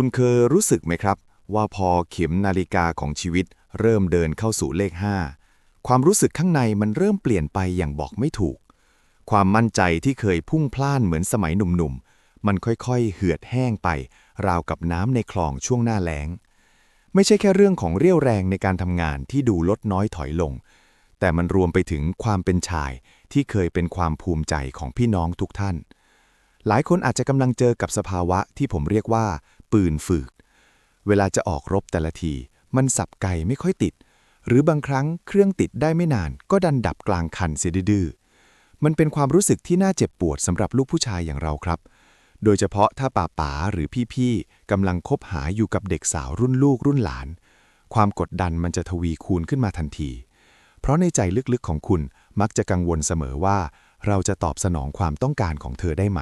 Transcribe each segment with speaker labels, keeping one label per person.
Speaker 1: คุณเคยรู้สึกไหมครับ ว่าพอเข็มนาฬิกาของชีวิต เริ่มเดินเข้าสู่เลข 5 ความรู้สึกข้างในมันเริ่มเปลี่ยนไปอย่างบอกไม่ถูก ความมั่นใจที่เคยพุ่งพล่านเหมือนสมัยหนุ่มๆ มันค่อยๆ เหือดแห้งไป ราวกับน้ำในคลองช่วงหน้าแล้ง ไม่ใช่แค่เรื่องของเรี่ยวแรงในการทำงานที่ดูลดน้อยถอยลง แต่มันรวมไปถึงความเป็นชายที่เคยเป็นความภูมิใจของพี่น้องทุกท่าน หลายคนอาจจะกำลังเจอกับสภาวะที่ผมเรียกว่าืนฝึก เวลาจะออกรบแต่ละที มันสับไก่ไม่ค่อยติด หรือบางครั้งเครื่องติดได้ไม่นาน ก็ดันดับกลางคันเสียดื้อมันเป็นความรู้สึกที่น่าเจ็บปวดสำหรับลูกผู้ชายอย่างเราครับ โดยเฉพาะถ้าป่าป๋าหรือพี่ๆกำลังคบหาอยู่กับเด็กสาวรุ่นลูกรุ่นหลาน ความกดดันมันจะทวีคูณขึ้นมาทันที เพราะในใจลึกๆของคุณมักจะกังวลเสมอว่า เราจะตอบสนองความต้องการของเธอได้ไหม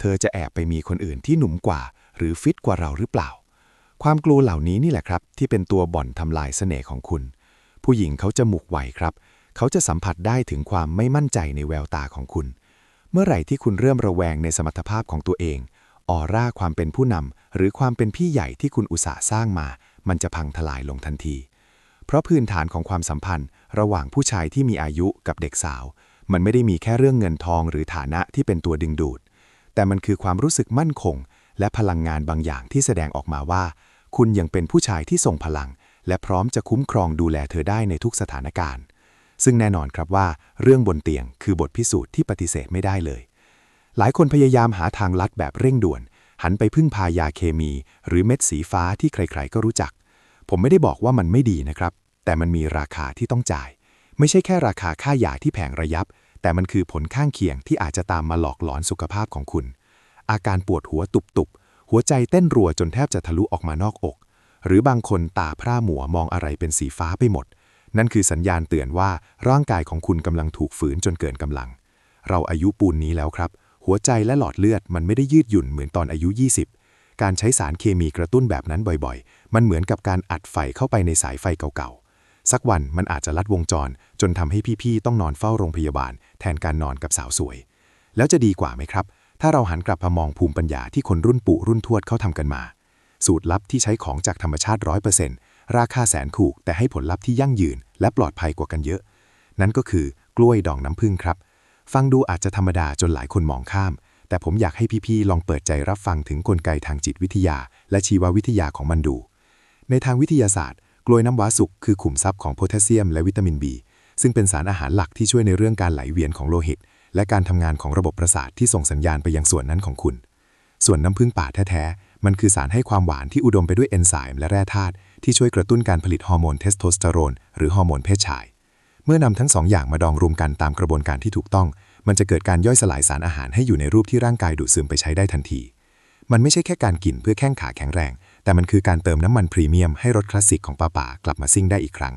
Speaker 1: เธอจะแอบไปมีคนอื่นที่หนุ่มกว่า หรือฟิตกว่าเราหรือเปล่า ความกลัวเหล่านี้นี่แหละครับ ที่เป็นตัวบ่อนทำลายเสน่ห์ของคุณ ผู้หญิงเขาจะหมุกไวครับ เขาจะสัมผัสได้ถึงความไม่มั่นใจในแววตาของคุณ เมื่อไหร่ที่คุณเริ่มระแวงในสมรรถภาพของตัวเองออร่าความเป็นผู้นำหรือความเป็นพี่ใหญ่ที่คุณอุตส่าห์สร้างมา มันจะพังทลายลงทันที เพราะพื้นฐานของความสัมพันธ์ ระหว่างผู้ชายที่มีอายุกับเด็กสาว มันไม่ได้มีแค่เรื่องเงินทองหรือฐานะที่เป็นตัวดึงดูด แต่มันคือความรู้สึกมั่นคง และพลังงานบางอย่างที่แสดงออกมาว่า คุณยังเป็นผู้ชายที่ทรงพลัง และพร้อมจะคุ้มครองดูแลเธอได้ในทุกสถานการณ์ ซึ่งแน่นอนครับว่า เรื่องบนเตียงคือบทพิสูจน์ที่ปฏิเสธไม่ได้เลย หลายคนพยายามหาทางลัดแบบเร่งด่วน หันไปพึ่งพายาเคมี หรือเม็ดสีฟ้าที่ใครๆ ก็รู้จัก ผมไม่ได้บอกว่ามันไม่ดีนะครับ แต่มันมีราคาที่ต้องจ่าย ไม่ใช่แค่ราคาค่ายาที่แพงระยับ แต่มันคือผลข้างเคียงที่อาจจะตามมาหลอกหลอนสุขภาพของคุณ อาการปวดหัวตุบๆ หัวใจเต้นรัวจนแทบจะทะลุออกมานอกอก หรือบางคนตาพร่าหมัวมองอะไรเป็นสีฟ้าไปหมด นั่นคือสัญญาณเตือนว่าร่างกายของคุณกำลังถูกฝืนจนเกินกำลัง เราอายุปูนนี้แล้วครับ หัวใจและหลอดเลือดมันไม่ได้ยืดหยุ่นเหมือนตอนอายุ 20 การใช้สารเคมีกระตุ้นแบบนั้นบ่อยๆ มันเหมือนกับการอัดไฟเข้าไปในสายไฟเก่าๆ สักวันมันอาจจะลัดวงจร จนทำให้พี่ๆ ต้องนอนเฝ้าโรงพยาบาล แทนการนอนกับสาวสวย แล้วจะดีกว่าไหมครับ ถ้าเราหันกลับมามองภูมิปัญญาที่คนรุ่นปู่รุ่นทวดเขาทำกันมา สูตรลับที่ใช้ของจากธรรมชาติ100%ราคาแสนถูก แต่ให้ผลลัพธ์ที่ยั่งยืน และปลอดภัยกว่ากันเยอะ นั่นก็คือกล้วยดองน้ำผึ้งครับ ฟังดูอาจจะธรรมดาจนหลายคนมองข้าม แต่ผมอยากให้พี่ๆลองเปิดใจรับฟังถึงกลไกทางจิตวิทยา และชีววิทยาของมันดู ในทางวิทยาศาสตร์ กล้วยน้ำว้าสุกคือขุมทรัพย์ของโพแทสเซียม และวิตามิน B ซึ่งเป็นสารอาหารหลักที่ช่วยในเรื่องการไหลเวียนของโลหิต และการทำงานของระบบประสาทที่ส่งสัญญาณไปยังส่วนนั้นของคุณ ส่วนน้ำผึ้งป่าแท้ๆ มันคือสารให้ความหวานที่อุดมไปด้วยเอนไซม์และแร่ธาตุที่ช่วยกระตุ้นการผลิตฮอร์โมนเทสโทสเตอโรนหรือฮอร์โมนเพศชาย เมื่อนำทั้งสองอย่างมาดองรวมกันตามกระบวนการที่ถูกต้อง มันจะเกิดการย่อยสลายสารอาหารให้อยู่ในรูปที่ร่างกายดูดซึมไปใช้ได้ทันที มันไม่ใช่แค่การกินเพื่อแข้งขาแข็งแรง แต่มันคือการเติมน้ำมันพรีเมียมให้รถคลาสสิกของป้าป่ากลับมาซิ่งได้อีกครั้ง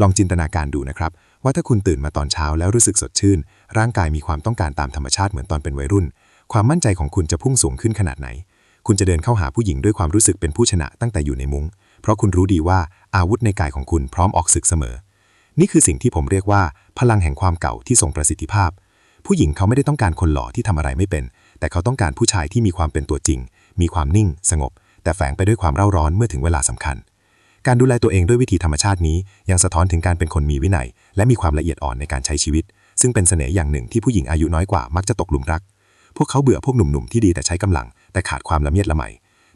Speaker 1: ลองจินตนาการดูนะครับ ว่าถ้าคุณตื่นมาตอนเช้าแล้วรู้สึกสดชื่น ร่างกายมีความต้องการตามธรรมชาติเหมือนตอนเป็นวัยรุ่น ความมั่นใจของคุณจะพุ่งสูงขึ้นขนาดไหน คุณจะเดินเข้าหาผู้หญิงด้วยความรู้สึกเป็นผู้ชนะตั้งแต่อยู่ในมุง้ง เพราะคุณรู้ดีว่าอาวุธในกายของคุณพร้อมออกศึกเสมอ นี่คือสิ่งที่ผมเรียกว่า พลังแห่งความเก่าที่ทรงประสิทธิภาพ ผู้หญิงเขาไม่ได้ต้องการคนหล่อที่ทำอะไรไม่เป็น แต่เขาต้องการผู้ชายที่มีความเป็นตัวจริง มีความนิ่ง สงบ แต่แฝงไปด้วยความเร่าร้อนเมื่อถึงเวลาสำคัญ การดูแลตัวเองด้วยวิธีธรรมชาตินี้ ยังสะท้อนถึงการเป็นคนมีวินัย และมีความละเอียดอ่อนในการใช้ชีวิต ซึ่งเป็นเสน่ห์อย่างหนึ่งที่ผู้หญิงอายุน้อยกว่ามักจะตกหลุมรัก พวกเขาเบื่อพวกหนุ่มๆที่ดีแต่ใช้กำลัง แต่ขาดความละเมียดละไม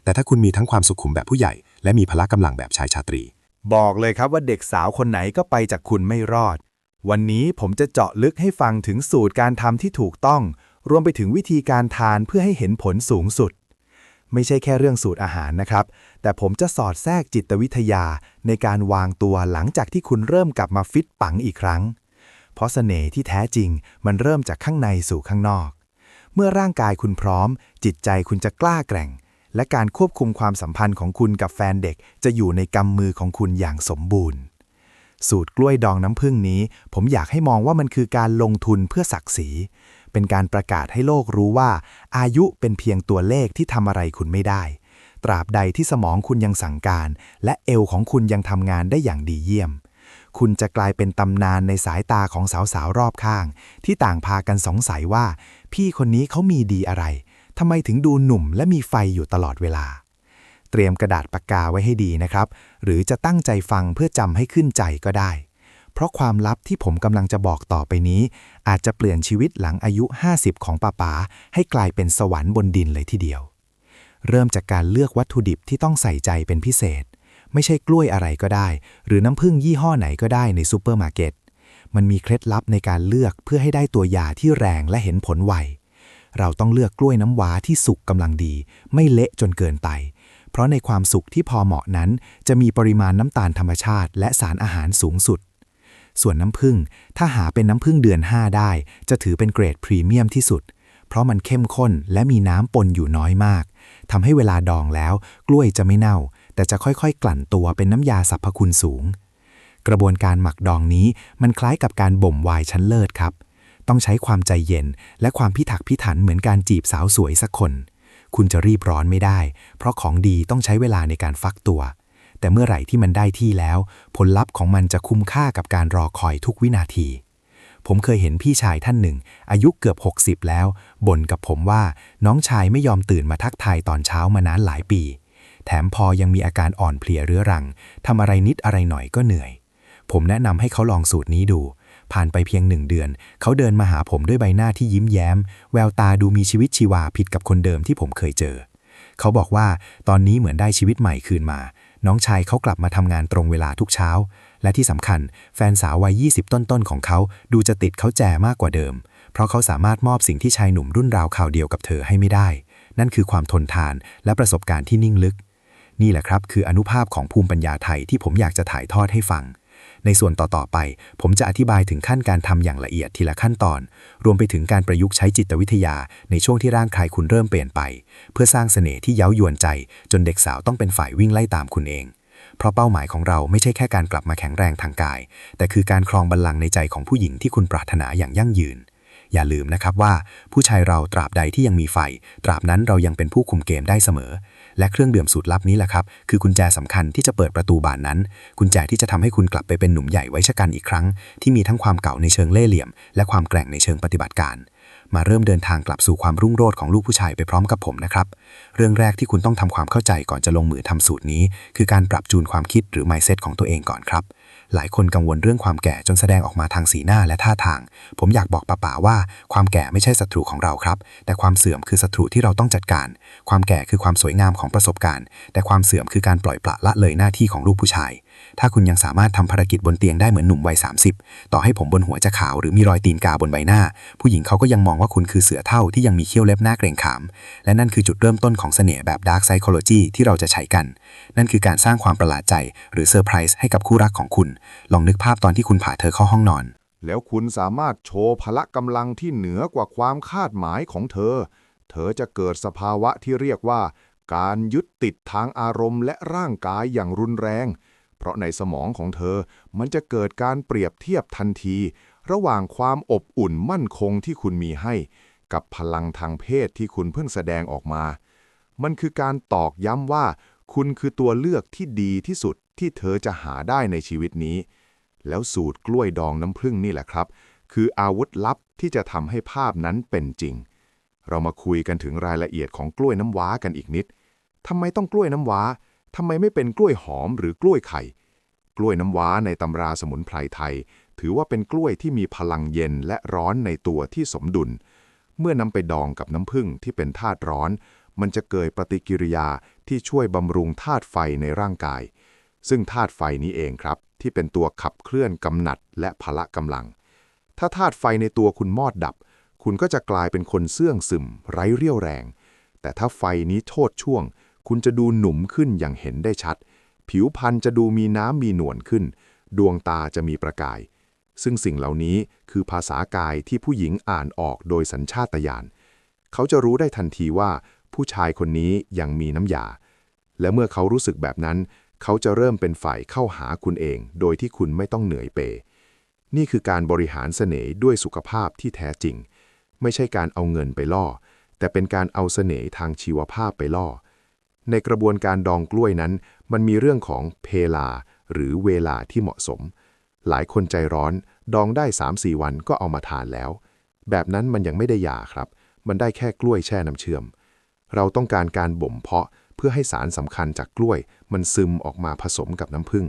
Speaker 1: แต่ถ้าคุณมีทั้งความสุขุมแบบผู้ใหญ่ และมีพละกำลังแบบชายชาตรี
Speaker 2: บอกเลยครับว่าเด็กสาวคนไหนก็ไปจากคุณไม่รอด วันนี้ผมจะเจาะลึกให้ฟังถึงสูตรการทำที่ถูกต้อง รวมไปถึงวิธีการทานเพื่อให้เห็นผลสูงสุด ไม่ใช่แค่เรื่องสูตรอาหารนะครับ แต่ผมจะสอดแทรกจิตวิทยาในการวางตัวหลังจากที่คุณเริ่มกลับมาฟิตปังอีกครั้ง เพราะเสน่ห์ที่แท้จริงมันเริ่มจากข้างในสู่ข้างนอก เมื่อร่างกายคุณพร้อม จิตใจคุณจะกล้าแกร่ง และการควบคุมความสัมพันธ์ของคุณกับแฟนเด็ก จะอยู่ในกำมือของคุณอย่างสมบูรณ์ สูตรกล้วยดองน้ำผึ้งนี้ ผมอยากให้มองว่ามันคือการลงทุนเพื่อศักดิ์ศรี เป็นการประกาศให้โลกรู้ว่า อายุเป็นเพียงตัวเลขที่ทำอะไรคุณไม่ได้ ตราบใดที่สมองคุณยังสั่งการ และเอวของคุณยังทำงานได้อย่างดีเยี่ยม คุณจะกลายเป็นตำนานในสายตาของสาวๆรอบข้าง ที่ต่างพากันสงสัยว่า พี่คนนี้เขามีดีอะไรทำไมถึงดูหนุ่มและมีไฟอยู่ตลอดเวลา เตรียมกระดาษปากกาไว้ให้ดีนะครับ หรือจะตั้งใจฟังเพื่อจำให้ขึ้นใจก็ได้ เพราะความลับที่ผมกำลังจะบอกต่อไปนี้ อาจจะเปลี่ยนชีวิตหลังอายุ 50 ของป้าป๋าให้กลายเป็นสวรรค์บนดินเลยทีเดียว เริ่มจากการเลือกวัตถุดิบที่ต้องใส่ใจเป็นพิเศษ ไม่ใช่กล้วยอะไรก็ได้ หรือน้ำผึ้งยี่ห้อไหนก็ได้ในซูเปอร์มาร์เก็ตมันมีเคล็ดลับในการเลือกเพื่อให้ได้ตัวยาที่แรงและเห็นผลไวเราต้องเลือกกล้วยน้ำว้าที่สุกกำลังดี ไม่เละจนเกินไป เพราะในความสุกที่พอเหมาะนั้น จะมีปริมาณน้ำตาลธรรมชาติ และสารอาหารสูงสุด ส่วนน้ำผึ้งถ้าหาเป็นน้ำผึ้งเดือน 5 ได้ จะถือเป็นเกรดพรีเมียมที่สุด เพราะมันเข้มข้นและมีน้ำปนอยู่น้อยมากทำให้เวลาดองแล้ว กล้วยจะไม่เน่า แต่จะค่อยๆ กลั่นตัวเป็นน้ำยาสรรพคุณสูง กระบวนการหมักดองนี้มันคล้ายกับการบ่มไวน์ชั้นเลิศครับ ต้องใช้ความใจเย็นและความพิถักพิถันเหมือนการจีบสาวสวยสักคน คุณจะรีบร้อนไม่ได้ เพราะของดีต้องใช้เวลาในการฟักตัว แต่เมื่อไหร่ที่มันได้ที่แล้ว ผลลัพธ์ของมันจะคุ้มค่ากับการรอคอยทุกวินาที ผมเคยเห็นพี่ชายท่านหนึ่ง อายุเกือบ 60 แล้วบ่นกับผมว่าน้องชายไม่ยอมตื่นมาทักทายตอนเช้ามานานหลายปี แถมพอยังมีอาการอ่อนเพลียเรื้อรังทำอะไรนิดอะไรหน่อยก็เหนื่อย ผมแนะนำให้เขาลองสูตรนี้ดู ผ่านไปเพียงหนึ่งเดือน เขาเดินมาหาผมด้วยใบหน้าที่ยิ้มแย้ม แววตาดูมีชีวิตชีวาผิดกับคนเดิมที่ผมเคยเจอ เขาบอกว่าตอนนี้เหมือนได้ชีวิตใหม่คืนมา น้องชายเขากลับมาทำงานตรงเวลาทุกเช้า และที่สำคัญ แฟนสาววัย 20 ต้นๆ ของเขาดูจะติดเขาแจมากกว่าเดิม เพราะเขาสามารถมอบสิ่งที่ชายหนุ่มรุ่นราวข่าวเดียวกับเธอให้ไม่ได้ นั่นคือความทนทานและประสบการณ์ที่นิ่งลึก นี่แหละครับ คืออนุภาพของภูมิปัญญาไทยที่ผมอยากจะถ่ายทอดให้ฟัง ในส่วนต่อ ๆ ไป ผมจะอธิบายถึงขั้นการทำอย่างละเอียดทีละขั้นตอน รวมไปถึงการประยุกต์ใช้จิตวิทยาในช่วงที่ร่างกายคุณเริ่มเปลี่ยนไป เพื่อสร้างเสน่ห์ที่เย้ายวนใจ จนเด็กสาวต้องเป็นฝ่ายวิ่งไล่ตามคุณเอง เพราะเป้าหมายของเราไม่ใช่แค่การกลับมาแข็งแรงทางกาย แต่คือการครองบัลลังก์ในใจของผู้หญิงที่คุณปรารถนาอย่างยั่งยืนอย่าลืมนะครับว่าผู้ชายเราตราบใดที่ยังมีไฟ ตราบนั้นเรายังเป็นผู้คุมเกมได้เสมอ และเครื่องดื่มสูตรลับนี้แหละครับ คือกุญแจสำคัญที่จะเปิดประตูบานนั้น กุญแจที่จะทำให้คุณกลับไปเป็นหนุ่มใหญ่ไว้ชะกันอีกครั้ง ที่มีทั้งความเก่าในเชิงเล่ห์เหลี่ยม และความแกร่งในเชิงปฏิบัติการ มาเริ่มเดินทางกลับสู่ความรุ่งโรจน์ของลูกผู้ชายไปพร้อมกับผมนะครับ เรื่องแรกที่คุณต้องทำความเข้าใจก่อนจะลงมือทำสูตรนี้ คือการปรับจูนความคิดหรือ mindset ของตัวเองก่อนครับ หลายคนกังวลเรื่องความแก่จนแสดงออกมาทางสีหน้าและท่าทาง ผมอยากบอกป้าป๋าว่า ความแก่ไม่ใช่ศัตรูของเราครับ แต่ความเสื่อมคือศัตรูที่เราต้องจัดการ ความแก่คือความสวยงามของประสบการณ์ แต่ความเสื่อมคือการปล่อยปละละเลยหน้าที่ของลูกผู้ชาย ถ้าคุณยังสามารถทำภารกิจบนเตียงได้เหมือนหนุ่มวัย 30 ต่อให้ผมบนหัวจะขาวหรือมีรอยตีนกาบนใบหน้า ผู้หญิงเขาก็ยังมองว่าคุณคือเสือเท่าที่ยังมีเขี้ยวเล็บหน้าเกรงขาม และนั่นคือจุดเริ่มต้นของเสน่ห์แบบ Dark Psychology ที่เราจะใช้กัน นั่นคือการสร้างความประหลาดใจ หรือเซอร์ไพรส์ให้กับคู่รักของคุณ ลองนึกภาพตอนที่คุณพาเธอเข้าห้องนอน
Speaker 3: แล้วคุณสามารถโชว์พละกำลังที่เหนือกว่าความคาดหมายของเธอ เธอจะเกิดสภาวะที่เรียกว่า การยึดติดทางอารมณ์และร่างกายอย่างรุนแรง เพราะในสมองของเธอมันจะเกิดการเปรียบเทียบทันที ระหว่างความอบอุ่นมั่นคงที่คุณมีให้ กับพลังทางเพศที่คุณเพิ่งแสดงออกมา มันคือการตอกย้ำว่า คุณคือตัวเลือกที่ดีที่สุดที่เธอจะหาได้ในชีวิตนี้ แล้วสูตรกล้วยดองน้ำผึ้งนี่แหละครับ คืออาวุธลับที่จะทำให้ภาพนั้นเป็นจริง เรามาคุยกันถึงรายละเอียดของกล้วยน้ำว้ากันอีกนิดทำไมต้องกล้วยน้ำว้าทำไมไม่เป็นกล้วยหอมหรือกล้วยไข่ ล้วยน้ำว้าในตำราสมุนไพรไทย ถือว่าเป็นกล้วยที่มีพลังเย็นและร้อนในตัวที่สมดุล เมื่อนำไปดองกับน้ำผึ้งที่เป็นธาตุร้อน มันจะเกิดปฏิกิริยาที่ช่วยบำรุงธาตุไฟในร่างกาย ซึ่งธาตุไฟนี้เองครับ ที่เป็นตัวขับเคลื่อนกำหนัดและพละกำลัง ถ้าธาตุไฟในตัวคุณมอดดับ คุณก็จะกลายเป็นคนเสื่องซึม ไร้เรี่ยวแรง แต่ถ้าไฟนี้โทษช่วง คุณจะดูหนุ่มขึ้นอย่างเห็นได้ชัด ผิวพรรณจะดูมีน้ำมีนวลขึ้น ดวงตาจะมีประกาย ซึ่งสิ่งเหล่านี้คือภาษากายที่ผู้หญิงอ่านออกโดยสัญชาตญาณ เขาจะรู้ได้ทันทีว่า ผู้ชายคนนี้ยังมีน้ำยา และเมื่อเขารู้สึกแบบนั้น เขาจะเริ่มเป็นฝ่ายเข้าหาคุณเอง โดยที่คุณไม่ต้องเหนื่อยเป นี่คือการบริหารเสน่ห์ด้วยสุขภาพที่แท้จริง ไม่ใช่การเอาเงินไปล่อ แต่เป็นการเอาเสน่ห์ทางชีวภาพไปล่อ ในกระบวนการดองกล้วยนั้น มันมีเรื่องของเพลา หรือเวลาที่เหมาะสม หลายคนใจร้อนดองได้ 3-4 วันก็เอามาทานแล้ว แบบนั้นมันยังไม่ได้ยาครับ มันได้แค่กล้วยแช่น้ำเชื่อม เราต้องการการบ่มเพาะเพื่อให้สารสำคัญจากกล้วย มันซึมออกมาผสมกับน้ำผึ้ง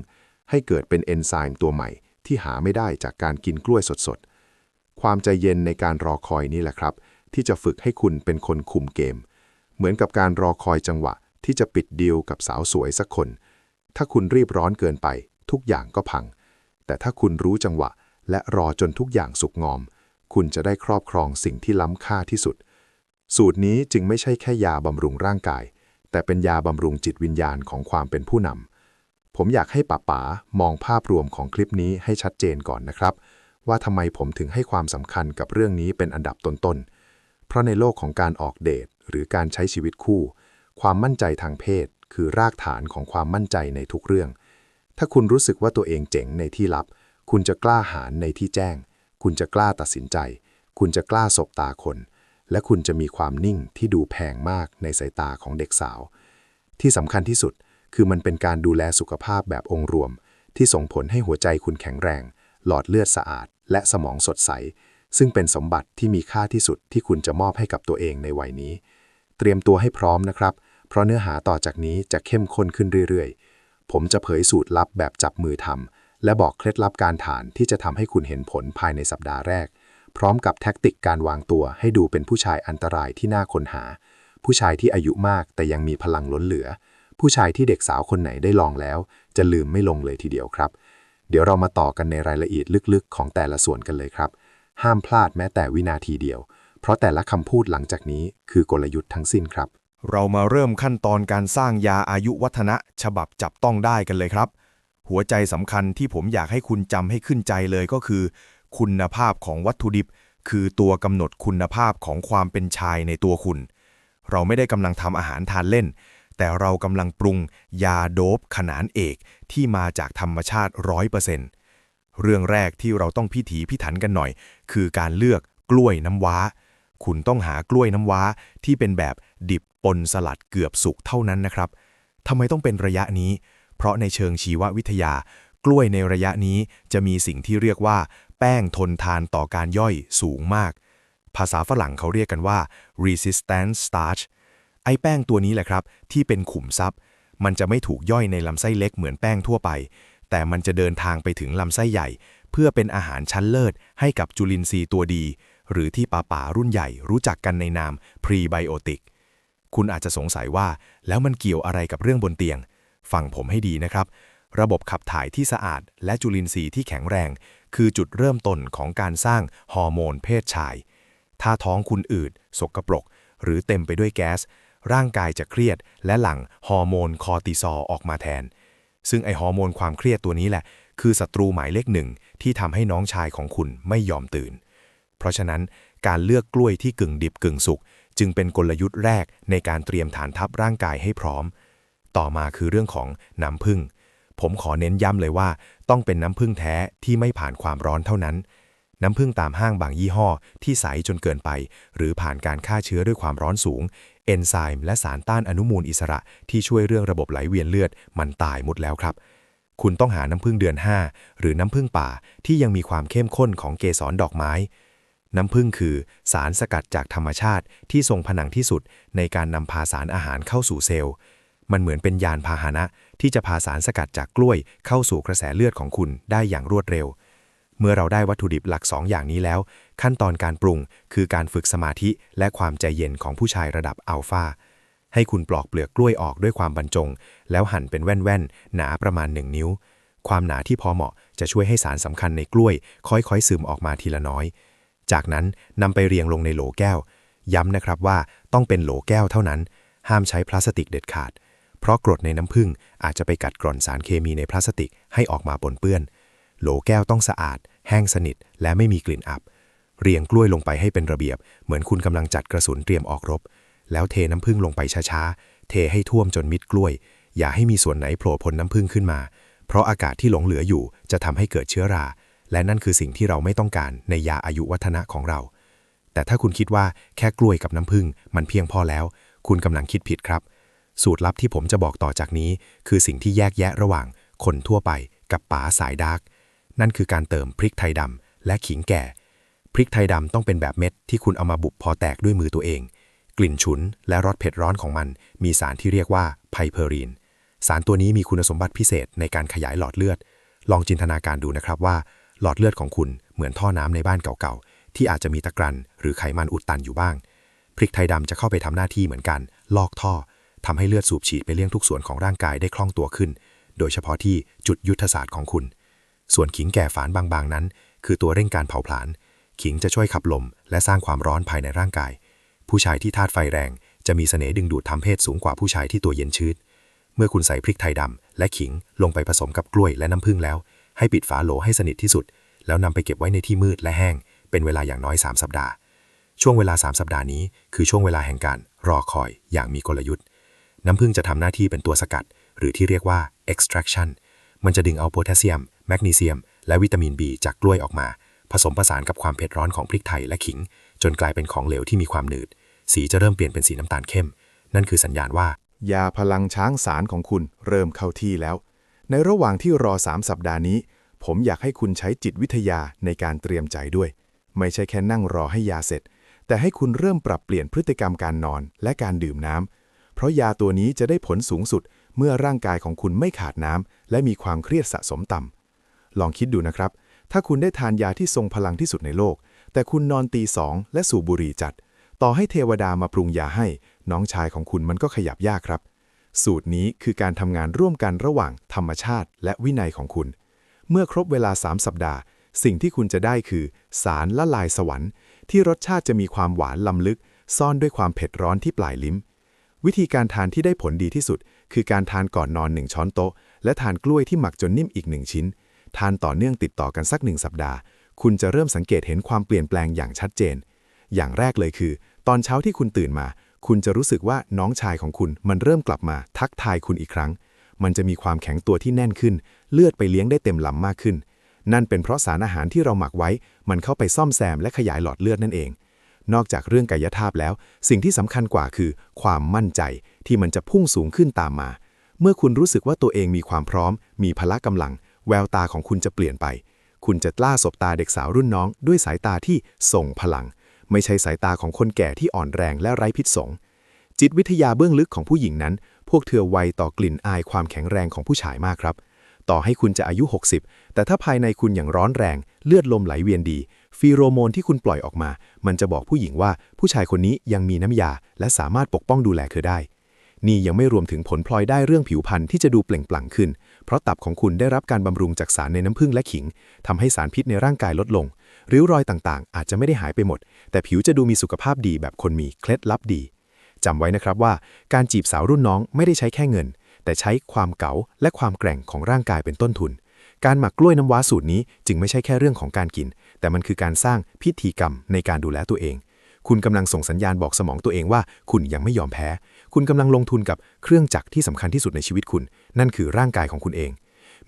Speaker 3: ให้เกิดเป็นเอนไซม์ตัวใหม่ ที่หาไม่ได้จากการกินกล้วยสดๆ ความใจเย็นในการรอคอยนี่แหละครับ ที่จะฝึกให้คุณเป็นคนคุมเกม เหมือนกับการรอคอยจังหวะ ที่จะปิดดีลกับสาวสวยสักคน ถ้าคุณรีบร้อนเกินไป ทุกอย่างก็พัง แต่ถ้าคุณรู้จังหวะ และรอจนทุกอย่างสุกงอม คุณจะได้ครอบครองสิ่งที่ล้ำค่าที่สุด สูตรนี้จึงไม่ใช่แค่ยาบำรุงร่างกาย แต่เป็นยาบำรุงจิตวิญญาณของความเป็นผู้นำผมอยากให้ป๋าป๋ามองภาพรวมของคลิปนี้ให้ชัดเจนก่อนนะครับ ว่าทำไมผมถึงให้ความสำคัญกับเรื่องนี้เป็นอันดับต้นๆเพราะในโลกของการออกเดทหรือการใช้ชีวิตคู่ ความมั่นใจทางเพศ คือรากฐานของความมั่นใจในทุกเรื่อง ถ้าคุณรู้สึกว่าตัวเองเจ๋งในที่ลับ คุณจะกล้าหาญในที่แจ้ง คุณจะกล้าตัดสินใจ คุณจะกล้าสบตาคน และคุณจะมีความนิ่งที่ดูแพงมากในสายตาของเด็กสาว ที่สำคัญที่สุดคือมันเป็นการดูแลสุขภาพแบบองค์รวม ที่ส่งผลให้หัวใจคุณแข็งแรง หลอดเลือดสะอาด และสมองสดใส ซึ่งเป็นสมบัติที่มีค่าที่สุดที่คุณจะมอบให้กับตัวเองในวัยนี้ เตรียมตัวให้พร้อมนะครับ เพราะเนื้อหาต่อจากนี้จะเข้มข้นขึ้นเรื่อยๆ ผมจะเผยสูตรลับแบบจับมือทำและบอกเคล็ดลับการฐานที่จะทำให้คุณเห็นผลภายในสัปดาห์แรก พร้อมกับแท็กติกการวางตัวให้ดูเป็นผู้ชายอันตรายที่น่าค้นหา ผู้ชายที่อายุมากแต่ยังมีพลังล้นเหลือ ผู้ชายที่เด็กสาวคนไหนได้ลองแล้ว จะลืมไม่ลงเลยทีเดียวครับ เดี๋ยวเรามาต่อกันในรายละเอียดลึกๆ ของแต่ละส่วนกันเลยครับ ห้ามพลาดแม้แต่วินาทีเดียว เพราะแต่ละคำพูดหลังจากนี้คือกลยุทธ์ทั้งสิ้นครับ
Speaker 1: เรามาเริ่มขั้นตอนการสร้างยาอายุวัฒนะฉบับจับต้องได้กันเลยครับ หัวใจสำคัญที่ผมอยากให้คุณจำให้ขึ้นใจเลยก็คือ คุณภาพของวัตถุดิบ คือตัวกำหนดคุณภาพของความเป็นชายในตัวคุณ เราไม่ได้กำลังทำอาหารทานเล่น แต่เรากำลังปรุง ยาโดบขนานเอกที่มาจากธรรมชาติร้อยเปอร์เซ็นต์เรื่องแรกที่เราต้องพิถีพิถันกันหน่อย คือการเลือกกล้วยน้ำว้า คุณต้องหากล้วยน้ำว้าที่เป็นแบบดิบปนสลัดเกือบสุกเท่านั้นนะครับทำไมต้องเป็นระยะนี้ เพราะในเชิงชีววิทยา กล้วยในระยะนี้จะมีสิ่งที่เรียกว่า แป้งทนทานต่อการย่อยสูงมาก ภาษาฝรั่งเขาเรียกกันว่า resistant starch ไอ้แป้งตัวนี้แหละครับ ที่เป็นขุมทรัพย์ มันจะไม่ถูกย่อยในลำไส้เล็กเหมือนแป้งทั่วไป แต่มันจะเดินทางไปถึงลำไส้ใหญ่ เพื่อเป็นอาหารชั้นเลิศให้กับจุลินทรีย์ตัวดี หรือที่ป่าป่ารุ่นใหญ่รู้จักกันในนามพรีไบโอติกคุณอาจจะสงสัยว่าแล้วมันเกี่ยวอะไรกับเรื่องบนเตียง ฟังผมให้ดีนะครับ ระบบขับถ่ายที่สะอาด และจุลินทรีย์ที่แข็งแรง คือจุดเริ่มต้นของการสร้างฮอร์โมนเพศชาย ถ้าท้องคุณอืดสกปรก หรือเต็มไปด้วยแก๊ส ร่างกายจะเครียด และหลั่งฮอร์โมนคอร์ติซอลออกมาแทน ซึ่งไอฮอร์โมนความเครียดตัวนี้แหละ คือศัตรูหมายเลขหนึ่งที่ทำให้น้องชายของคุณไม่ยอมตื่น เพราะฉะนั้นการเลือกกล้วยที่กึ่งดิบกึ่งสุกจึงเป็นกลยุทธ์แรกในการเตรียมฐานทัพร่างกายให้พร้อม ต่อมาคือเรื่องของน้ำผึ้งผมขอเน้นย้ำเลยว่า ต้องเป็นน้ำผึ้งแท้ที่ไม่ผ่านความร้อนเท่านั้น น้ำผึ้งตามห้างบางยี่ห้อ ที่ใสจนเกินไป หรือผ่านการฆ่าเชื้อด้วยความร้อนสูง เอนไซม์และสารต้านอนุมูลอิสระ ที่ช่วยเรื่องระบบไหลเวียนเลือด มันตายหมดแล้วครับ คุณต้องหาน้ำผึ้งเดือน 5 หรือน้ำผึ้งป่าที่ยังมีความเข้มข้นของเกสรดอกไม้ น้ำผึ้งคือสารสกัดจากธรรมชาติที่ทรงผนังที่สุดในการนำพาสารอาหารเข้าสู่เซลล์ มันเหมือนเป็นยานพาหนะ ที่จะพาสารสกัดจากกล้วยเข้าสู่กระแสเลือดของคุณได้อย่างรวดเร็ว เมื่อเราได้วัตถุดิบหลัก2ออย่างนี้แล้ว ขั้นตอนการปรุงคือการฝึกสมาธิและความใจเย็นของผู้ชายระดับอัลฟาให้คุณปลอกเปลือกกล้วยออกด้วยความบรรจง แล้วหั่นเป็นแว่นๆหนาประมาณ 1 นิ้ว ความหนาที่พอเหมาะจะช่วยให้สารสำคัญในกล้วย ค่อยๆซึมออกมาทีละน้อย จากนั้นนำไปเรียงลงในโหลแก้ว ย้ำนะครับว่าต้องเป็นโหลแก้วเท่านั้น ห้ามใช้พลาสติกเด็ดขาด เพราะกรดในน้ำผึ้งอาจจะไปกัดกร่อนสารเคมีในพลาสติกให้ออกมาปนเปื้อน โหลแก้วต้องสะอาด แห้งสนิท และไม่มีกลิ่นอับ เรียงกล้วยลงไปให้เป็นระเบียบ เหมือนคุณกำลังจัดกระสุนเตรียมออกรบ แล้วเทน้ำผึ้งลงไปช้าๆ เทให้ท่วมจนมิดกล้วย อย่าให้มีส่วนไหนโผล่พ้นน้ำผึ้งขึ้นมา เพราะอากาศที่หลงเหลืออยู่จะทำให้เกิดเชื้อรา และนั่นคือสิ่งที่เราไม่ต้องการในยาอายุวัฒนะของเรา แต่ถ้าคุณคิดว่าแค่กล้วยกับน้ำผึ้งมันเพียงพอแล้ว คุณกำลังคิดผิดครับ สูตรลับที่ผมจะบอกต่อจากนี้ คือสิ่งที่แยกแยะระหว่าง คนทั่วไปกับป๋าสายดาร์กนั่นคือการเติมพริกไทยดำและขิงแก่ พริกไทยดำต้องเป็นแบบเม็ดที่คุณเอามาบุบพอแตกด้วยมือตัวเอง กลิ่นฉุนและรสเผ็ดร้อนของมัน มีสารที่เรียกว่า
Speaker 4: ไพเพอรีน สารตัวนี้มีคุณสมบัติพิเศษในการขยายหลอดเลือด ลองจินตนาการดูนะครับว่า หลอดเลือดของคุณเหมือนท่อน้ำในบ้านเก่าๆ ที่อาจจะมีตะกรันหรือไขมันอุดตันอยู่บ้าง พริกไทยดำจะเข้าไปทำหน้าที่เหมือนกัน ลอกท่อทำให้เลือดสูบฉีดไปเลี้ยงทุกส่วนของร่างกายได้คล่องตัวขึ้น โดยเฉพาะที่จุดยุทธศาสตร์ของคุณ ส่วนขิงแก่ฝานบางๆนั้น คือตัวเร่งการเผาผลาญ ขิงจะช่วยขับลม และสร้างความร้อนภายในร่างกาย ผู้ชายที่ธาตุไฟแรง จะมีเสน่ห์ดึงดูดทำเพศสูงกว่าผู้ชายที่ตัวเย็นชืดเมื่อคุณใส่พริกไทยดำและขิงลงไปผสมกับกล้วยและน้ำผึ้งแล้ว ให้ปิดฝาโหลให้สนิทที่สุด แล้วนำไปเก็บไว้ในที่มืดและแห้ง เป็นเวลาอย่างน้อย 3 สัปดาห์ ช่วงเวลา 3 สัปดาห์นี้ คือช่วงเวลาแห่งการรอคอยอย่างมีกลยุทธ์ น้ำผึ้งจะทำหน้าที่เป็นตัวสกัด หรือที่เรียกว่า extraction มันจะดึงเอาโพแทสเซียม แมกนีเซียม และวิตามิน B จากกล้วยออกมา ผสมผสานกับความเผ็ดร้อนของพริกไทยและขิง จนกลายเป็นของเหลวที่มีความหนืด สีจะเริ่มเปลี่ยนเป็นสีน้ำตาลเข้ม นั่นคือสัญญาณว่า
Speaker 3: ยาพลังช้างสารของคุณเริ่มเข้าที่แล้ว ในระหว่างที่รอ 3 สัปดาห์นี้ ผมอยากให้คุณใช้จิตวิทยาในการเตรียมใจด้วย ไม่ใช่แค่นั่งรอให้ยาเสร็จ แต่ให้คุณเริ่มปรับเปลี่ยนพฤติกรรมการนอนและการดื่มน้ำเพราะยาตัวนี้จะได้ผลสูงสุด เมื่อร่างกายของคุณไม่ขาดน้ำและมีความเครียดสะสมต่ำลองคิดดูนะครับ ถ้าคุณได้ทานยาที่ทรงพลังที่สุดในโลก แต่คุณนอนตีสองและสูบบุหรี่จัด ต่อให้เทวดามาปรุงยาให้ น้องชายของคุณมันก็ขยับยากครับ สูตรนี้คือการทำงานร่วมกันระหว่างธรรมชาติและวินัยของคุณ เมื่อครบเวลา 3 สัปดาห์ สิ่งที่คุณจะได้คือ สารละลายสวรรค์ ที่รสชาติจะมีความหวานลำลึก ซ่อนด้วยความเผ็ดร้อนที่ปลายลิ้ม วิธีการทานที่ได้ผลดีที่สุด คือการทานก่อนนอนหนึ่งช้อนโต๊ะ และทานกล้วยที่หมักจนนิ่มอีกหนึ่งชิ้น ทานต่อเนื่องติดต่อกันสักหนึ่งสัปดาห์ คุณจะเริ่มสังเกตเห็นความเปลี่ยนแปลงอย่างชัดเจน อย่างแรกเลยคือ ตอนเช้าที่คุณตื่นมา คุณจะรู้สึกว่าน้องชายของคุณมันเริ่มกลับมาทักทายคุณอีกครั้ง มันจะมีความแข็งตัวที่แน่นขึ้น เลือดไปเลี้ยงได้เต็มลำมากขึ้น นั่นเป็นเพราะสารอาหารที่เราหมักไว้ มันเข้าไปซ่อมแซมและขยายหลอดเลือดนั่นเอง นอกจากเรื่องกายภาพแล้ว สิ่งที่สำคัญกว่าคือ ความมั่นใจที่มันจะพุ่งสูงขึ้นตามมา เมื่อคุณรู้สึกว่าตัวเองมีความพร้อม มีพละกำลัง แววตาของคุณจะเปลี่ยนไป คุณจะกล้าสบตาเด็กสาวรุ่นน้อง ด้วยสายตาที่ส่งพลัง ไม่ใช่สายตาของคนแก่ที่อ่อนแรงและไร้พิษสง จิตวิทยาเบื้องลึกของผู้หญิงนั้น พวกเธอไวต่อกลิ่นอายความแข็งแรงของผู้ชายมากครับ ต่อให้คุณจะอายุ 60 แต่ถ้าภายในคุณอย่างร้อนแรง เลือดลมไหลเวียนดี ฟีโรโมนที่คุณปล่อยออกมา มันจะบอกผู้หญิงว่าผู้ชายคนนี้ยังมีน้ำยา และสามารถปกป้องดูแลเธอได้นี่ยังไม่รวมถึงผลพลอยได้เรื่องผิวพรรณที่จะดูเปล่งปลั่งขึ้น เพราะตับของคุณได้รับการบำรุงจากสารในน้ำผึ้งและขิง ทำให้สารพิษในร่างกายลดลง ริ้วรอยต่างๆ อาจจะไม่ได้หายไปหมด แต่ผิวจะดูมีสุขภาพดีแบบคนมีเคล็ดลับดี จำไว้นะครับว่าการจีบสาวรุ่นน้องไม่ได้ใช้แค่เงิน แต่ใช้ความเก๋าและความแกร่งของร่างกายเป็นต้นทุน การหมักกล้วยน้ำว้าสูตรนี้จึงไม่ใช่แค่เรื่องของการกิน แต่มันคือการสร้างพิธีกรรมในการดูแลตัวเอง คุณกำลังส่งสัญญาณบอกสมองตัวเองว่า คุณยังไม่ยอมแพ้ คุณกำลังลงทุนกับเครื่องจักรที่สำคัญที่สุดในชีวิตคุณ นั่นคือร่างกายของคุณเอง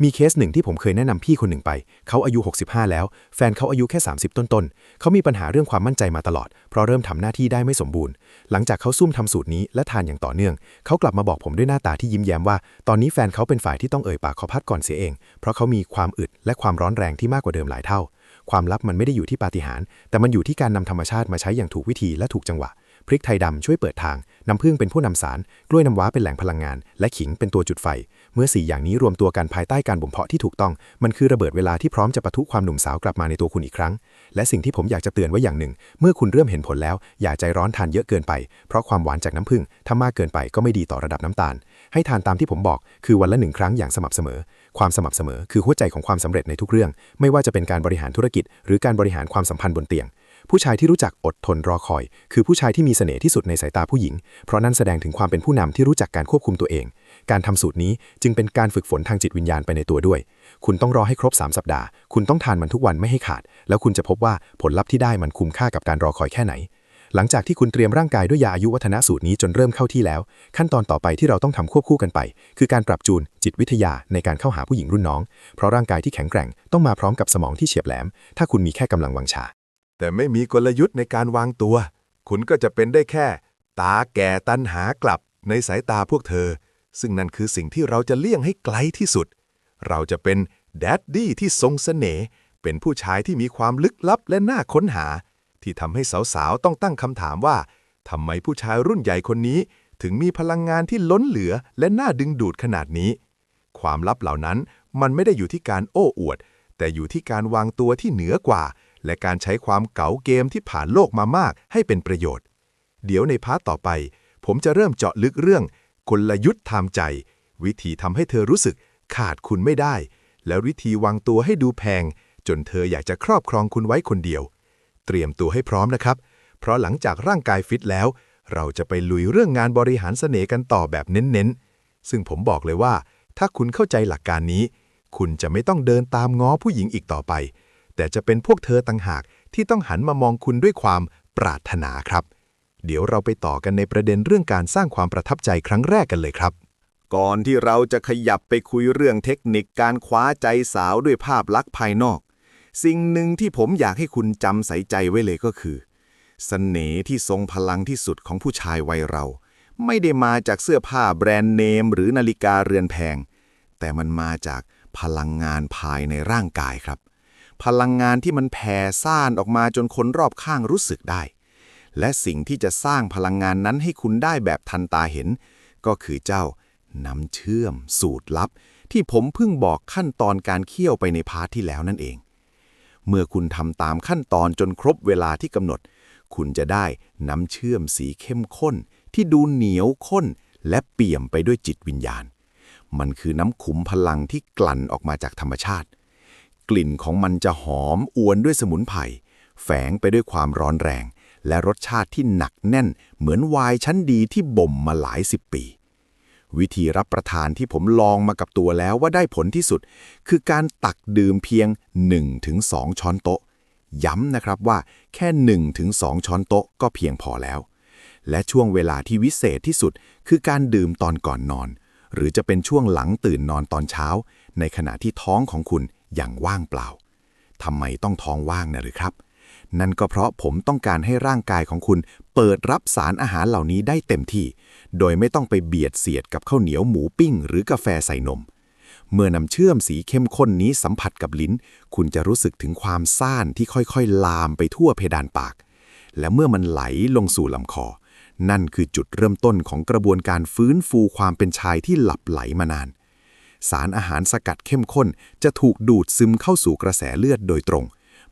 Speaker 3: มีเคสหนึ่งที่ผมเคยแนะนำพี่คนหนึ่งไป เขาอายุ 65 แล้ว แฟนเขาอายุแค่ 30 ต้นๆ เขามีปัญหาเรื่องความมั่นใจมาตลอด เพราะเริ่มทำหน้าที่ได้ไม่สมบูรณ์ หลังจากเขาซุ่มทำสูตรนี้และทานอย่างต่อเนื่อง เขากลับมาบอกผมด้วยหน้าตาที่ยิ้มแย้มว่า ตอนนี้แฟนเขาเป็นฝ่ายที่ต้องเอ่ยปากขอพัดก่อนเสียเอง เพราะเขามีความอึดและความร้อนแรงที่มากกว่าเดิมหลายเท่า ความลับมันไม่ได้อยู่ที่ปาฏิหาริย์แต่มันอยู่ที่การนำธรรมชาติมาใช้อย่างถูกวิธีและถูกจังหวะ พริกไทยดำช่วยเปิดทาง น้ำผึ้งเป็นผู้นำสาร กล้วยน้ำว้าเป็นแหล่งพลังงาน และขิงเป็นตัวจุดไฟ เมื่อสี่อย่างนี้รวมตัวกันภายใต้การบ่มเพาะที่ถูกต้อง มันคือระเบิดเวลาที่พร้อมจะปะทุความหนุ่มสาวกลับมาในตัวคุณอีกครั้ง และสิ่งที่ผมอยากจะเตือนไว้อย่างหนึ่ง เมื่อคุณเริ่มเห็นผลแล้ว อย่าใจร้อนทานเยอะเกินไป เพราะความหวานจากน้ำผึ้งถ้ามากเกินไปก็ไม่ดีต่อระดับน้ำตาล ให้ทานตามที่ผมบอก คือวันละหนึ่งครั้งอย่างสม่ำเสมอ ความสม่ำเสมอคือหัวใจของความสำเร็จในทุกเรื่อง ไม่ว่าจะเป็นการบริหารธุรกิจ หรือการบริหารความสัมพันธ์บนเตียง ผู้ชายที่รู้จักอดทนรอคอย คือผู้ชายที่มีเสน่ห์ที่สุดในสายตาผู้หญิง เพราะนั่นแสดงถึงความเป็นผู้นำที่รู้จักการควบคุมตัวเอง การทำสูตรนี้จึงเป็นการฝึกฝนทางจิตวิญญาณไปในตัวด้วย คุณต้องรอให้ครบ 3 สัปดาห์ คุณต้องทานมันทุกวันไม่ให้ขาด แล้วคุณจะพบว่าผลลัพธ์ที่ได้มันคุ้มค่ากับการรอคอยแค่ไหน หลังจากที่คุณเตรียมร่างกายด้วยยาอายุวัฒนะสูตรนี้จนเริ่มเข้าที่แล้ว ขั้นตอนต่อไปที่เราต้องทำควบคู่กันไป คือการปรับจูนจิตวิทยาในการเข้าหาผู้หญิงรุ่นน้อง เพราะร่างกายที่แข็งแกร่งต้องมาพร้อมกับสมองที่เฉียบแหลม ถ้าคุณมีแค่กำลังวังชา แต่ไม่มีกลยุทธ์ในการวางตัว คุณก็จะเป็นได้แค่ ตาแก่ตันหากลับในสายตาพวกเธอ ซึ่งนั่นคือสิ่งที่เราจะเลี่ยงให้ไกลที่สุด เราจะเป็นแดดดี้ที่ทรงเสน่ห์เป็นผู้ชายที่มีความลึกลับและน่าค้นหา ที่ทำให้สาวๆ ต้องตั้งคำถามว่าทำไมผู้ชายรุ่นใหญ่คนนี้ ถึงมีพลังงานที่ล้นเหลือและน่าดึงดูดขนาดนี้ ความลับเหล่านั้นมันไม่ได้อยู่ที่การโอ้อวด แต่อยู่ที่การวางตัวที่เหนือกว่า และการใช้ความเก๋าเกมที่ผ่านโลกมามากให้เป็นประโยชน์ เดี๋ยวในพาร์ทต่อไป ผมจะเริ่มเจาะลึกเรื่องกลยุทธ์ทางใจ วิธีทำให้เธอรู้สึกขาดคุณไม่ได้ และวิธีวางตัวให้ดูแพง จนเธออยากจะครอบครองคุณไว้คนเดียว เตรียมตัวให้พร้อมนะครับ เพราะหลังจากร่างกายฟิตแล้ว เราจะไปลุยเรื่องงานบริหารเสน่ห์กันต่อแบบเน้นๆ ซึ่งผมบอกเลยว่า ถ้าคุณเข้าใจหลักการนี้ คุณจะไม่ต้องเดินตามง้อผู้หญิงอีกต่อไป แต่จะเป็นพวกเธอต่างหากที่ต้องหันมามองคุณด้วยความปรารถนาครับ เดี๋ยวเราไปต่อกันในประเด็นเรื่องการสร้างความประทับใจครั้งแรกกันเลยครับ
Speaker 1: ก่อนที่เราจะขยับไปคุยเรื่องเทคนิคการคว้าใจสาวด้วยภาพลักษณ์ภายนอก สิ่งหนึ่งที่ผมอยากให้คุณจำใส่ใจไว้เลยก็คือเสน่ห์ที่ทรงพลังที่สุดของผู้ชายวัยเรา ไม่ได้มาจากเสื้อผ้าแบรนด์เนม หรือนาฬิกาเรือนแพง แต่มันมาจากพลังงานภายในร่างกายครับ พลังงานที่มันแผ่ซ่านออกมาจนคนรอบข้างรู้สึกได้ และสิ่งที่จะสร้างพลังงานนั้นให้คุณได้แบบทันตาเห็น ก็คือเจ้าน้ำเชื่อม สูตรลับ ที่ผมเพิ่งบอกขั้นตอนการเคี่ยวไปในพาร์ทที่แล้วนั่นเอง เมื่อคุณทำตามขั้นตอนจนครบเวลาที่กำหนด คุณจะได้น้ำเชื่อมสีเข้มข้น ที่ดูเหนียวข้น และเปี่ยมไปด้วยจิตวิญญาณ มันคือน้ำขุมพลังที่กลั่นออกมาจากธรรมชาติ กลิ่นของมันจะหอมอวนด้วยสมุนไพรแฝงไปด้วยความร้อนแรง และรสชาติที่หนักแน่น เหมือนไวน์ชั้นดีที่บ่มมาหลายสิบปี วิธีรับประทานที่ผมลองมากับตัวแล้วว่าได้ผลที่สุด คือการตักดื่มเพียง 1-2 ช้อนโต๊ะ ย้ำนะครับว่าแค่ 1-2 ช้อนโต๊ะก็เพียงพอแล้ว และช่วงเวลาที่วิเศษที่สุด คือการดื่มตอนก่อนนอน หรือจะเป็นช่วงหลังตื่นนอนตอนเช้า ในขณะที่ท้องของคุณ อย่างว่างเปล่าทำไมต้องท้องว่างนะหรือครับ นั่นก็เพราะผมต้องการให้ร่างกายของคุณเปิดรับสารอาหารเหล่านี้ได้เต็มที่ โดยไม่ต้องไปเบียดเสียดกับข้าวเหนียวหมูปิ้ง หรือกาแฟใส่นม เมื่อนำเชื่อมสีเข้มข้นนี้สัมผัสกับลิ้น คุณจะรู้สึกถึงความซ่านที่ค่อยๆ ลามไปทั่วเพดานปาก และเมื่อมันไหลลงสู่ลำคอ นั่นคือจุดเริ่มต้นของกระบวนการฟื้นฟูความเป็นชายที่หลับไหลมานาน สารอาหารสกัดเข้มข้น จะถูกดูดซึมเข้าสู่กระแสเลือดโดยตรง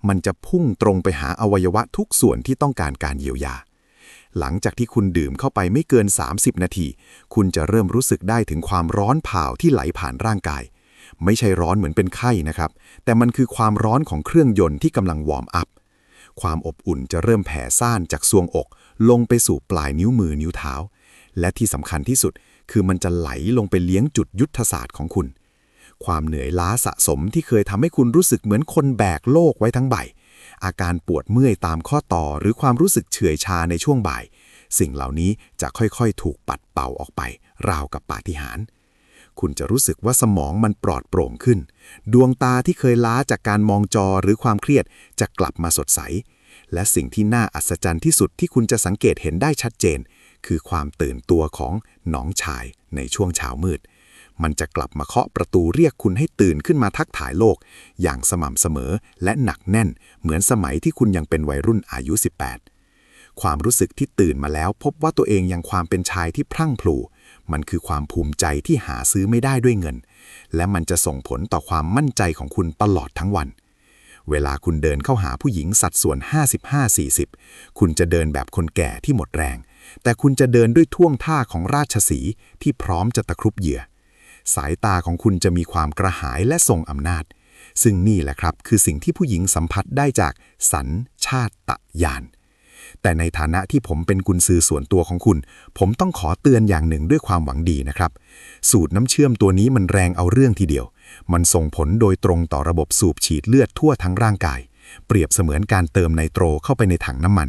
Speaker 1: มันจะพุ่งตรงไปหาอวัยวะทุกส่วนที่ต้องการการเยียวยา หลังจากที่คุณดื่มเข้าไปไม่เกิน 30 นาที คุณจะเริ่มรู้สึกได้ถึงความร้อนเผาที่ไหลผ่านร่างกาย ไม่ใช่ร้อนเหมือนเป็นไข้นะครับ แต่มันคือความร้อนของเครื่องยนต์ที่กำลังวอร์มอัพ ความอบอุ่นจะเริ่มแผ่ซ่านจากซวงอก ลงไปสู่ปลายนิ้วมือนิ้วเท้า และที่สำคัญที่สุด คือมันจะไหลลงไปเลี้ยงจุดยุทธศาสตร์ของคุณ ความเหนื่อยล้าสะสมที่เคยทำให้คุณรู้สึกเหมือนคนแบกโลกไว้ทั้งใบ อาการปวดเมื่อยตามข้อต่อหรือความรู้สึกเฉื่อยชาในช่วงบ่าย สิ่งเหล่านี้จะค่อยๆ ถูกปัดเป่าออกไป ราวกับปาฏิหาริย์คุณจะรู้สึกว่าสมองมันปลอดโปร่งขึ้น ดวงตาที่เคยล้าจากการมองจอหรือความเครียดจะกลับมาสดใส และสิ่งที่น่าอัศจรรย์ที่สุดที่คุณจะสังเกตเห็นได้ชัดเจน คือความตื่นตัวของน้องชายในช่วงเช้ามืด มันจะกลับมาเคาะประตูเรียกคุณให้ตื่นขึ้นมาทักทายโลก อย่างสม่ำเสมอและหนักแน่น เหมือนสมัยที่คุณยังเป็นวัยรุ่นอายุ 18 ความรู้สึกที่ตื่นมาแล้ว พบว่าตัวเองยังความเป็นชายที่พรั่งพลูมันคือความภูมิใจที่หาซื้อไม่ได้ด้วยเงิน และมันจะส่งผลต่อความมั่นใจของคุณตลอดทั้งวัน เวลาคุณเดินเข้าหาผู้หญิงสัดส่วน 55-40 คุณจะเดินแบบคนแก่ที่หมดแรง แต่คุณจะเดินด้วยท่วงท่าของราชสีที่พร้อมจะตะครุบเหยื่อ สายตาของคุณจะมีความกระหายและทรงอำนาจ ซึ่งนี่แหละครับคือสิ่งที่ผู้หญิงสัมผัสได้จากสัญชาตญาณแต่ในฐานะที่ผมเป็นกุญซือส่วนตัวของคุณ ผมต้องขอเตือนอย่างหนึ่งด้วยความหวังดีนะครับ สูตรน้ำเชื่อมตัวนี้มันแรงเอาเรื่องทีเดียว มันส่งผลโดยตรงต่อระบบสูบฉีดเลือดทั่วทั้งร่างกาย เปรียบเสมือนการเติมไนโตรเข้าไปในถังน้ำมัน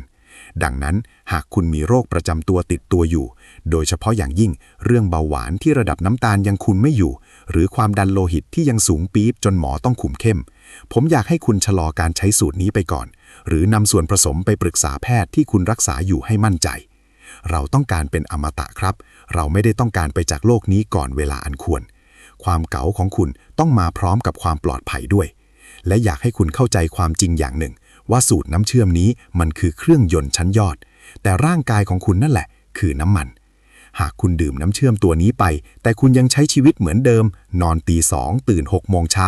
Speaker 1: ดังนั้นหากคุณมีโรคประจำตัวติดตัวอยู่ โดยเฉพาะอย่างยิ่งเรื่องเบาหวานที่ระดับน้ำตาลยังคุมไม่อยู่ หรือความดันโลหิตที่ยังสูงปี๊บจนหมอต้องคุมเข้ม ผมอยากให้คุณชะลอการใช้สูตรนี้ไปก่อน หรือนำส่วนผสมไปปรึกษาแพทย์ที่คุณรักษาอยู่ให้มั่นใจ เราต้องการเป็นอมตะครับ เราไม่ได้ต้องการไปจากโลกนี้ก่อนเวลาอันควร ความเก๋าของคุณต้องมาพร้อมกับความปลอดภัยด้วย และอยากให้คุณเข้าใจความจริงอย่างหนึ่ง ว่าสูตรน้ำเชื่อมนี้มันคือเครื่องยนต์ชั้นยอด แต่ร่างกายของคุณนั่นแหละ คือน้ำมัน
Speaker 2: หากคุณดื่มน้ำเชื่อมตัวนี้ไป แต่คุณยังใช้ชีวิตเหมือนเดิม นอนตีสองตื่น6โมงเช้า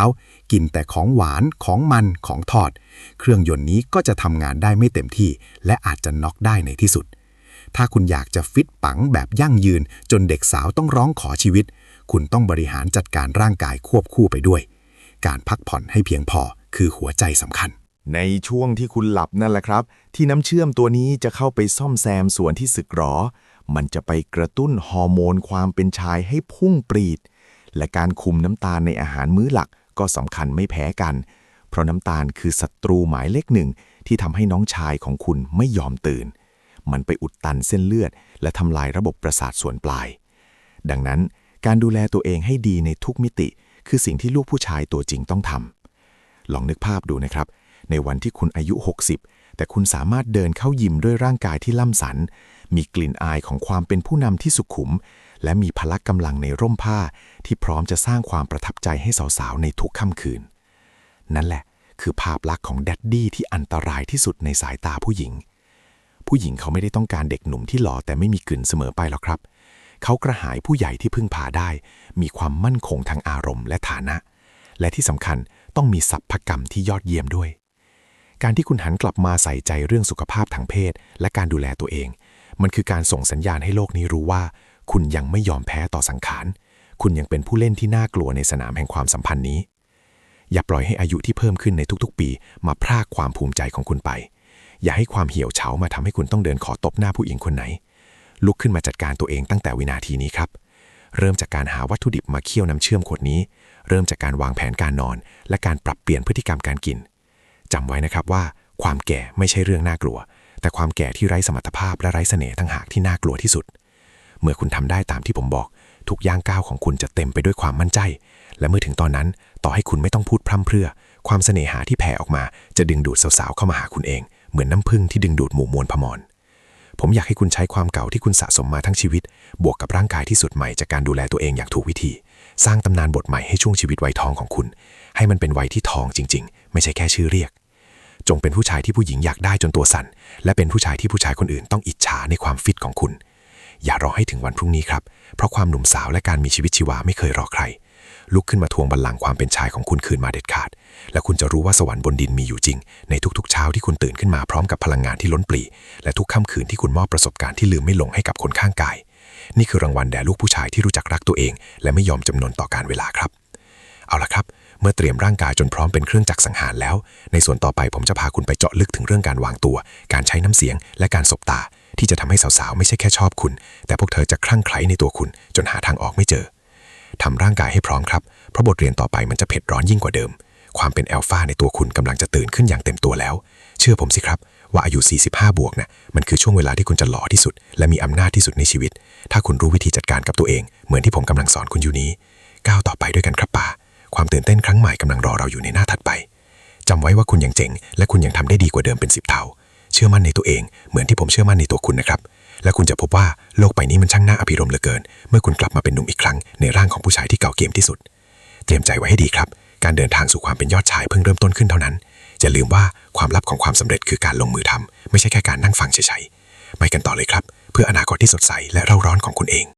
Speaker 2: กินแต่ของหวานของมันของทอด เครื่องยนต์นี้ก็จะทำงานได้ไม่เต็มที่ และอาจจะน็อกได้ในที่สุด ถ้าคุณอยากจะฟิตปังแบบยั่งยืน จนเด็กสาวต้องร้องขอชีวิต คุณต้องบริหารจัดการร่างกายควบคู่ไปด้วย การพักผ่อนให้เพียงพอคือหัวใจสำคัญ
Speaker 1: ในช่วงที่คุณหลับนั่นแหละครับ ที่น้ำเชื่อมตัวนี้จะเข้าไปซ่อมแซมส่วนที่สึกหรอ มันจะไปกระตุ้นฮอร์โมนความเป็นชายให้พุ่งปรีด และการคุมน้ำตาลในอาหารมื้อหลักก็สำคัญไม่แพ้กัน เพราะน้ำตาลคือศัตรูหมายเลขหนึ่งที่ทำให้น้องชายของคุณไม่ยอมตื่น มันไปอุดตันเส้นเลือด และทำลายระบบประสาทส่วนปลาย ดังนั้นการดูแลตัวเองให้ดีในทุกมิติ คือสิ่งที่ลูกผู้ชายตัวจริงต้องทำลองนึกภาพดูนะครับ ในวันที่คุณอายุ 60 แต่คุณสามารถเดินเข้ายิมด้วยร่างกายที่ล่ำสัน มีกลิ่นอายของความเป็นผู้นำที่สุขุม และมีพละกำลังในร่มผ้า ที่พร้อมจะสร้างความประทับใจให้สาวๆ ในทุกค่ำคืน นั่นแหละ คือภาพลักษณ์ของแดดดี้ที่อันตรายที่สุดในสายตาผู้หญิง ผู้หญิงเขาไม่ได้ต้องการเด็กหนุ่มที่หล่อแต่ไม่มีกลิ่นเสมอไปหรอกครับ เขากระหายผู้ใหญ่ที่พึ่งพาได้ มีความมั่นคงทางอารมณ์และฐานะ และที่สำคัญต้องมีสัพพกรรมที่ยอดเยี่ยมด้วย การที่คุณหันกลับมาใส่ใจเรื่องสุขภาพทางเพศ และการดูแลตัวเอง มันคือการส่งสัญญาณให้โลกนี้รู้ว่า คุณยังไม่ยอมแพ้ต่อสังขาร คุณยังเป็นผู้เล่นที่น่ากลัวในสนามแห่งความสัมพันธ์นี้ อย่าปล่อยให้อายุที่เพิ่มขึ้นในทุกๆ ปี มาพรากความภูมิใจของคุณไป อย่าให้ความเหี่ยวเฉามาทำให้คุณต้องเดินขอตบหน้าผู้หญิงคนไหน ลุกขึ้นมาจัดการตัวเองตั้งแต่วินาทีนี้ครับ เริ่มจากการหาวัตถุดิบมาเคี่ยวน้ำเชื่อมขวดนี้ เริ่มจากการวางแผนการนอน และการปรับเปลี่ยนพฤติกรรมการกิน จำไว้นะครับว่าความแก่ไม่ใช่เรื่องน่ากลัว แต่ความแก่ที่ไร้สมรรถภาพและไร้เสน่ห์ทั้งหากที่น่ากลัวที่สุด เมื่อคุณทำได้ตามที่ผมบอก ทุกย่างก้าวของคุณจะเต็มไปด้วยความมั่นใจ และเมื่อถึงตอนนั้น ต่อให้คุณไม่ต้องพูดพร่ำเพรื่อ ความเสน่หาที่แผ่ออกมา จะดึงดูดสาวๆเข้ามาหาคุณเอง เหมือนน้ำผึ้งที่ดึงดูดหมู่มวลพมรผมอยากให้คุณใช้ความเก่าที่คุณสะสมมาทั้งชีวิต บวกกับร่างกายที่สุดใหม่จากการดูแลตัวเองอย่างถูกวิธี สร้างตำนานบทใหม่ให้ช่วงชีวิตวัยทองของคุณ ให้มันเป็นวัยที่ทองจริง ๆ ไม่ใช่แค่ชื่อเรียก จงเป็นผู้ชายที่ผู้หญิงอยากได้จนตัวสั่น และเป็นผู้ชายที่ผู้ชายคนอื่นต้องอิจฉาในความฟิตของคุณ อย่ารอให้ถึงวันพรุ่งนี้ครับ เพราะความหนุ่มสาวและการมีชีวิตชีวาไม่เคยรอใคร ลุกขึ้นมาทวงบัลลังก์ความเป็นชายของคุณคืนมาเด็ดขาด และคุณจะรู้ว่าสวรรค์บนดินมีอยู่จริง ในทุกๆ เช้าที่คุณตื่นขึ้นมาพร้อมกับพลังงานที่ล้นปลีและทุกค่ำคืนที่คุณมอบประสบการณ์ที่ลืมไม่ลงให้กับคนข้างกาย นี่คือรางวัลแด่ลูกผู้ชายที่รู้จักรักตัวเอง และไม่ยอมจำนนต่อการเวลาครับ เอาละครับ เมื่อเตรียมร่างกายจนพร้อมเป็นเครื่องจักรสังหารแล้ว ในส่วนต่อไปผมจะพาคุณไปเจาะลึกถึงเรื่องการวางตัว การใช้น้ำเสียง และการสบตา ที่จะทำให้สาวๆ ไม่ใช่แค่ชอบคุณ แต่พวกเธอจะคลั่งไคล้ในตัวคุณ จนหาทางออกไม่เจอทำร่างกายให้พร้อมครับ เพราะบทเรียนต่อไปมันจะเผ็ดร้อนยิ่งกว่าเดิม ความเป็นแอลฟาในตัวคุณกำลังจะตื่นขึ้นอย่างเต็มตัวแล้ว เชื่อผมสิครับ ว่าอายุ 45 บวกนะ่ะ มันคือช่วงเวลาที่คุณจะหล่อที่สุด และมีอำนาจที่สุดในชีวิต ถ้าคุณรู้วิธีจัดการกับตัวเอง เหมือนที่ผมกำลังสอนคุณอยู่นี้ ก้าวต่อไปด้วยกันครับป่า ความตื่นเต้นครั้งใหม่กำลังรอเราอยู่ในหน้าถัดไปจำไว้ว่าคุณยังเจ๋ง และคุณยังทำได้ดีกว่าเดิมเป็นสิบเท่า เชื่อมั่นในตัวเอง เหมือนที่ผมเชื่อมั่นในตัวคุณนะครับ และคุณจะพบว่าโลกใบนี้มันช่างน่าอภิรมย์เหลือเกิน เมื่อคุณกลับมาเป็นหนุ่มอีกครั้งในร่างของผู้ชายที่เก่าเกมที่สุด เตรียมใจไว้ให้ดีครับ การเดินทางสู่ความเป็นยอดชายเพิ่งเริ่มต้นขึ้นเท่านั้นอย่าลืมว่าความลับของความสำเร็จคือการลงมือทำไม่ใช่แค่การนั่งฟังเฉยๆไปกันต่อเลยครับ เพื่ออนาคตที่สดใสและเร่าร้อนของคุณเอง